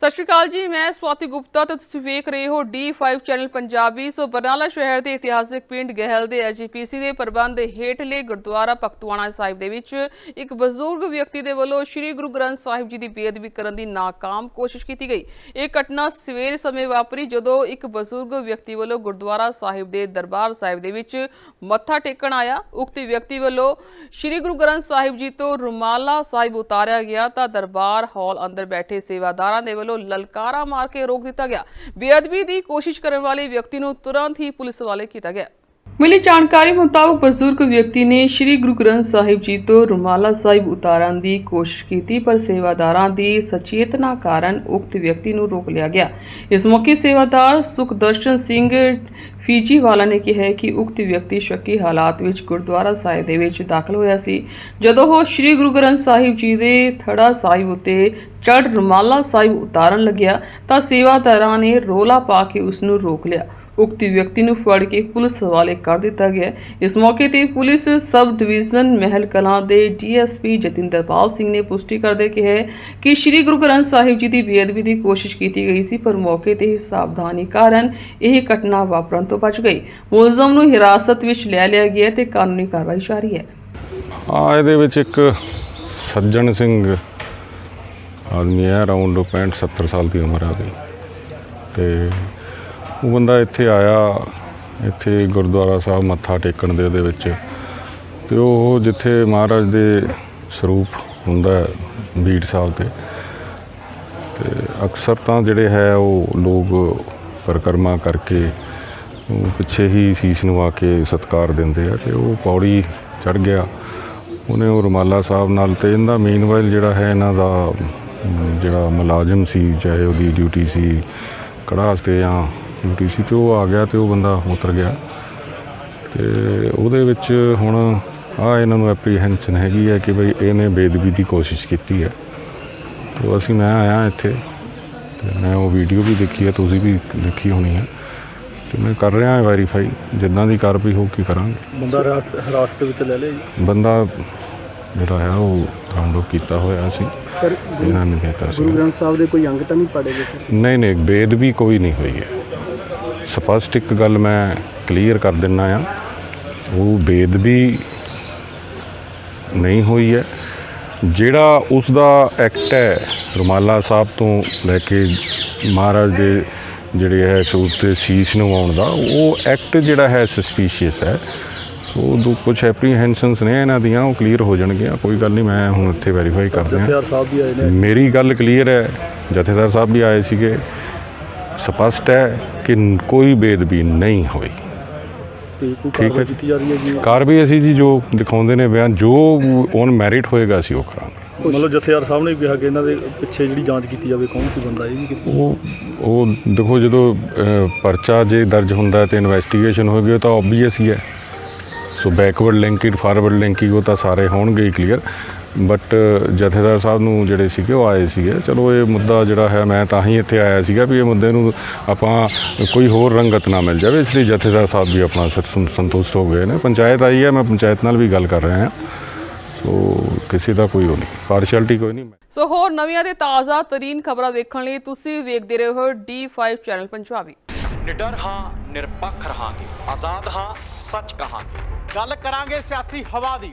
ਸਤਿ ਸ਼੍ਰੀ ਅਕਾਲ ਜੀ, ਮੈਂ ਸਵਾਤੀ ਗੁਪਤਾ ਤੇ ਤੁਸੀਂ ਵੇਖ ਰਹੇ ਹੋ D5 ਚੈਨਲ ਪੰਜਾਬੀ। ਸੋ ਬਰਨਾਲਾ ਸ਼ਹਿਰ ਦੇ ਇਤਿਹਾਸਿਕ ਪਿੰਡ ਗਹਿਲ ਦੇ ਐਜੀਪੀਸੀ ਦੇ ਪ੍ਰਬੰਧ ਹੇਠਲੇ ਗੁਰਦੁਆਰਾ ਪਖਤੂਆਣਾ ਸਾਹਿਬ ਦੇ ਵਿੱਚ ਇੱਕ ਬਜ਼ੁਰਗ ਵਿਅਕਤੀ ਦੇ ਵੱਲੋਂ ਸ੍ਰੀ ਗੁਰੂ ਗ੍ਰੰਥ ਸਾਹਿਬ ਜੀ ਦੀ ਬੇਅਦਬੀ ਕਰਨ ਦੀ ਨਾਕਾਮ ਕੋਸ਼ਿਸ਼ ਕੀਤੀ ਗਈ। ਇਹ ਘਟਨਾ ਸਵੇਰ ਸਮੇਂ ਵਾਪਰੀ ਜਦੋਂ ਇੱਕ ਬਜ਼ੁਰਗ ਵਿਅਕਤੀ ਵੱਲੋਂ ਗੁਰਦੁਆਰਾ ਸਾਹਿਬ ਦੇ ਦਰਬਾਰ ਸਾਹਿਬ ਦੇ ਵਿੱਚ ਮੱਥਾ ਟੇਕਣ ਆਇਆ। ਉਕਤ ਵਿਅਕਤੀ ਵੱਲੋਂ ਸ੍ਰੀ ਗੁਰੂ ਗ੍ਰੰਥ ਸਾਹਿਬ ਜੀ ਤੋਂ ਰੁਮਾਲਾ ਸਾਹਿਬ ਉਤਾਰਿਆ ਗਿਆ ਤਾਂ ਦਰਬਾਰ ਹਾਲ ਅੰਦਰ ਬੈਠੇ ਸੇਵਾਦਾਰਾਂ ਦੇ ਵੱਲੋਂ ਲਲਕਾਰਾ ਮਾਰ ਕੇ ਰੋਕ ਦਿੱਤਾ ਗਿਆ। ਬੇਅਦਬੀ ਦੀ ਕੋਸ਼ਿਸ਼ ਕਰਨ ਵਾਲੇ ਵਿਅਕਤੀ ਨੂੰ ਤੁਰੰਤ ਹੀ ਪੁਲਿਸ ਵਾਲੇ ਕੀਤਾ ਗਿਆ। ਮਿਲੀ ਜਾਣਕਾਰੀ ਮੁਤਾਬਕ ਬਜ਼ੁਰਗ ਵਿਅਕਤੀ ਨੇ ਸ੍ਰੀ ਗੁਰੂ ਗ੍ਰੰਥ ਸਾਹਿਬ ਜੀ ਤੋਂ ਰੁਮਾਲਾ ਸਾਹਿਬ ਉਤਾਰਨ ਦੀ ਕੋਸ਼ਿਸ਼ ਕੀਤੀ, ਪਰ ਸੇਵਾਦਾਰਾਂ ਦੀ ਸਚੇਤਨਾ ਕਾਰਨ ਉਕਤ ਵਿਅਕਤੀ ਨੂੰ ਰੋਕ ਲਿਆ ਗਿਆ। ਇਸ ਮੌਕੇ ਸੇਵਾਦਾਰ ਸੁਖਦਰਸ਼ਨ ਸਿੰਘ ਫੀਜੀ ਵਾਲਾ ਨੇ ਕਿਹਾ ਕਿ ਉਕਤ ਵਿਅਕਤੀ ਸ਼ੱਕੀ ਹਾਲਾਤ ਵਿੱਚ ਗੁਰਦੁਆਰਾ ਸਾਹਿਬ ਦੇ ਵਿੱਚ ਦਾਖਲ ਹੋਇਆ ਸੀ। ਜਦੋਂ ਉਹ ਸ੍ਰੀ ਗੁਰੂ ਗ੍ਰੰਥ ਸਾਹਿਬ ਜੀ ਦੇ ਥੜਾ ਸਾਹਿਬ ਉਤੇ ਚੜ ਰੁਮਾਲਾ ਸਾਹਿਬ ਉਤਾਰਨ ਲੱਗਿਆ, ਤਾਂ ਸੇਵਾਦਾਰਾਂ ਨੇ ਰੋਲਾ ਪਾ ਕੇ ਉਸ ਨੂੰ ਰੋਕ ਲਿਆ। ਉਕਤ ਵਿਅਕਤੀ ਨੂੰ ਫੜ ਕੇ ਪੁਲਿਸ ਹਵਾਲੇ ਕਰ ਦਿੱਤਾ ਗਿਆ ਇਸ ਮੌਕੇ ਤੇ police sub division Mehal Kalan ਦੇ ਡੀਐਸਪੀ ਜਤਿੰਦਰਪਾਲ ਸਿੰਘ ਨੇ ਪੁਸ਼ਟੀ ਕਰਦੇ ਕਿਹਾ ਕਿ ਸ੍ਰੀ ਗੁਰੂ ਗ੍ਰੰਥ ਸਾਹਿਬ ਜੀ ਦੀ ਬੇਅਦਬੀ ਦੀ ਕੋਸ਼ਿਸ਼ ਕੀਤੀ ਗਈ ਸੀ ਪਰ ਮੌਕੇ ਤੇ ਹੀ ਸਾਵਧਾਨੀ ਕਾਰਨ ਇਹ ਘਟਨਾ ਵਾਪਰਨ ਤੋਂ ਬਚ ਗਈ ਮੁਲਜ਼ਮ ਨੂੰ ਹਿਰਾਸਤ ਵਿੱਚ ਲੈ ਲਿਆ ਗਿਆ ਤੇ ਕਾਨੂੰਨੀ ਕਾਰਵਾਈ ਜਾਰੀ ਹੈ ਆ ਇਹਦੇ ਵਿੱਚ ਇੱਕ ਸੱਜਣ ਸਿੰਘ ਆਦਮੀ ਹੈ ਅਰਾਊਂਡ 65 70 ਸਾਲ ਦੀ ਉਮਰ ਆ ਉਹਦੀ ਤੇ ਉਹ ਬੰਦਾ ਇੱਥੇ ਆਇਆ, ਇੱਥੇ ਗੁਰਦੁਆਰਾ ਸਾਹਿਬ ਮੱਥਾ ਟੇਕਣ ਦੇ, ਉਹਦੇ ਵਿੱਚ। ਤੇ ਉਹ ਜਿੱਥੇ ਮਹਾਰਾਜ ਦੇ ਸਰੂਪ ਹੁੰਦਾ ਬੀੜ ਸਾਹਿਬ ਤੇ। ਤੇ ਅਕਸਰ ਤਾਂ ਜਿਹੜੇ ਹੈ, ਉਹ ਲੋਕ ਪਰਿਕਰਮਾ ਕਰਕੇ ਪਿੱਛੇ ਹੀ ਸੀਸ ਨੂੰ ਆ ਕੇ ਸਤਕਾਰ ਦਿੰਦੇ ਆ ਤੇ ਉਹ ਪੌੜੀ ਚੜ ਗਿਆ। ਉਹਨੇ ਉਹ ਰੁਮਾਲਾ ਸਾਹਿਬ ਨਾਲ ਤੇ ਇਹਦਾ ਮੀਨਵਾਈਲ ਜਿਹੜਾ ਹੈ, ਇਹਨਾਂ ਦਾ, ਜਿਹੜਾ ਮੁਲਾਜ਼ਮ ਸੀ, ਚਾਹੇ ਉਹਦੀ ਡਿਊਟੀ ਸੀ, ਕੜਾਹ ਤੇ ਜਾਂ ਡਿਊਟੀ ਸੀ ਤੇ ਉਹ ਆ ਗਿਆ ਤੇ ਉਹ ਬੰਦਾ ਉਤਰ ਗਿਆ। ਤੇ ਉਹਦੇ ਵਿੱਚ ਹੁਣ ਆ ਇਹਨਾਂ ਨੂੰ ਐਪਰੀਹੈਂਸ਼ਨ ਹੈਗੀ ਹੈ ਕਿ ਭਈ ਇਹਨੇ ਬੇਦਬੀ ਦੀ ਕੋਸ਼ਿਸ਼ ਕੀਤੀ ਹੈ। ਤੇ ਅਸੀਂ ਮੈਂ ਆਇਆ ਇੱਥੇ ਤੇ ਮੈਂ ਉਹ ਵੀਡੀਓ ਵੀ ਦੇਖੀ ਹੈ ਤੁਸੀਂ ਵੀ ਦੇਖੀ ਹੋਣੀ ਹੈ। ਤੇ ਮੈਂ ਕਰ ਰਿਹਾ ਵੈਰੀਫਾਈ ਜਿੱਦਾਂ ਦੀ ਕਾਰਵਾਈ ਹੋ ਕੀ ਕਰਾਂਗੇ। ਬੰਦਾ ਹਿਰਾਸ- ਹਿਰਾਸਤ ਵਿੱਚ ਲੈ ਲਿਆ ਜੀ? ਬੰਦਾ ਜਿਹੜਾ ਹੈ ਉਹ ਰਾਉਂਡ ਕੀਤਾ ਹੋਇਆ ਸੀ। ਸਰ ਇਹਨਾਂ ਨੇ ਦਿੱਤਾ ਗੁਰੂ ਸੀ ਗ੍ਰੰਥ ਸਾਹਿਬ ਦੇ ਕੋਈ ਅੰਗ ਤਾਂ ਨਹੀਂ ਪੜੇ ਗਏ ਸਰ? ਨਹੀਂ ਨਹੀਂ ਬੇਦਬੀ ਕੋਈ ਨਹੀਂ ਹੋਈ ਹੈ। ਸਪਸ਼ਟ ਇੱਕ ਗੱਲ ਮੈਂ ਕਲੀਅਰ ਕਰ ਦਿੰਨਾ ਆ। ਉਹ ਬੇਦਬੀ ਨਹੀਂ ਹੋਈ ਹੈ। ਜਿਹੜਾ ਉਸ ਦਾ ਐਕਟ ਹੈ ਰੁਮਾਲਾ ਸਾਹਿਬ ਤੋਂ ਲੈ ਕੇ ਮਹਾਰਾਜ ਦੇ ਜਿਹੜੇ ਹੈ ਸੂਟ ਤੇ ਸੀਸ ਨਵਾਉਣ ਦਾ ਉਹ ਐਕਟ ਜਿਹੜਾ ਹੈ ਸਸਪੀਸ਼ੀਅਸ ਹੈ। ਸੋ ਦੋ ਕੁਝ ਐਪਰੀਹੈਂਸ਼ਨਸ ਨੇ ਇਹਨਾਂ ਦੀਆਂ ਉਹ ਕਲੀਅਰ ਹੋ ਜਾਣਗੀਆਂ। ਕੋਈ ਗੱਲ ਨਹੀਂ ਮੈਂ ਹੁਣ ਇੱਥੇ ਵੈਰੀਫਾਈ ਕਰ ਦਿਆਂ। ਜਥੇਦਾਰ ਸਾਹਿਬ ਵੀ ਆਏ ਨੇ। ਮੇਰੀ ਗੱਲ ਕਲੀਅਰ ਹੈ। ਜਥੇਦਾਰ ਸਾਹਿਬ ਵੀ ਆਏ ਸੀਗੇ। ਸਪਸ਼ਟ ਹੈ ਕਿ ਕੋਈ ਬੇਦਬੀ ਨਹੀਂ ਹੋਈ ਤੇ ਕੋਈ ਠੀਕ ਹੈ ਕਾਰਵਾਈ। ਕੀਤੀ ਜਾ ਰਹੀ ਹੈ ਜੀ? ਕਾਰ ਵੀ ਅਸੀਂ ਜੀ ਜੋ ਦਿਖਾਉਂਦੇ ਨੇ ਬਿਆਨ ਜੋ ਔਨ ਮੈਰਿਟ ਹੋਏਗਾ ਅਸੀਂ ਉਹ ਕਰਾਂਗੇ। ਮਤਲਬ ਜਥੇਦਾਰ ਸਾਹਿਬ ਨੇ ਕਿਹਾ ਕਿ ਇਹਨਾਂ ਦੇ ਪਿੱਛੇ ਜਿਹੜੀ ਜਾਂਚ ਕੀਤੀ ਜਾਵੇ ਕੌਣ ਸੀ ਬੰਦਾ ਇਹ ਵੀ ਕੀਤੀ ਉਹ ਉਹ ਦੇਖੋ ਜਦੋਂ ਅਹ, ਪਰਚਾ ਜੇ ਦਰਜ ਹੁੰਦਾ ਤੇ ਇਨਵੈਸਟੀਗੇਸ਼ਨ ਹੋਏਗੀ ਉਹ ਤਾਂ ਆਬਵੀਅਸ ਹੀ ਹੈ। So backward linked forward linking ਉਹ ਤਾਂ ਸਾਰੇ ਹੋਣਗੇ ਕਲੀਅਰ ਬਟ ਜਥੇਦਾਰ ਸਾਹਿਬ ਨੂੰ ਜਿਹੜੇ ਸੀਗੇ ਉਹ ਆਏ ਸੀਗੇ। ਚਲੋ ਇਹ ਮੁੱਦਾ ਜਿਹੜਾ ਹੈ ਮੈਂ ਤਾਂ ਹੀ ਇੱਥੇ ਆਇਆ ਸੀਗਾ ਵੀ ਇਹ ਮੁੱਦੇ ਨੂੰ ਆਪਾਂ ਕੋਈ ਹੋਰ ਰੰਗਤ ਨਾ ਮਿਲ ਜਾਵੇ। ਇਸ ਲਈ ਜਥੇਦਾਰ ਸਾਹਿਬ ਵੀ ਆਪਣਾ ਸੰਤੁਸ਼ਟ ਹੋ ਗਏ ਨੇ। ਪੰਚਾਇਤ ਆਈ ਹੈ ਮੈਂ ਪੰਚਾਇਤ ਨਾਲ ਵੀ ਗੱਲ ਕਰ ਰਿਹਾ ਹਾਂ। ਸੋ ਕਿਸੇ ਦਾ ਕੋਈ ਉਹ ਨਹੀਂ। ਪਾਰਸ਼ੈਲਿਟੀ ਕੋਈ ਨਹੀਂ। ਸੋ ਹੋਰ ਨਵੀਆਂ ਤੇ ਤਾਜ਼ਾ ਤਰੀਨ ਖਬਰਾਂ ਵੇਖਣ ਲਈ ਤੁਸੀਂ ਵੇਖਦੇ ਰਹੋ D5 ਚੈਨਲ ਪੰਜਾਬੀ ਨਿਡਰ ਹਾਂ ਨਿਰਪੱਖ ਰਹਾਂਗੇ। ਆਜ਼ਾਦ ਹਾਂ ਸੱਚ ਕਹਾਂਗੇ। ਗੱਲ ਕਰਾਂਗੇ ਸਿਆਸੀ ਹਵਾ ਦੀ।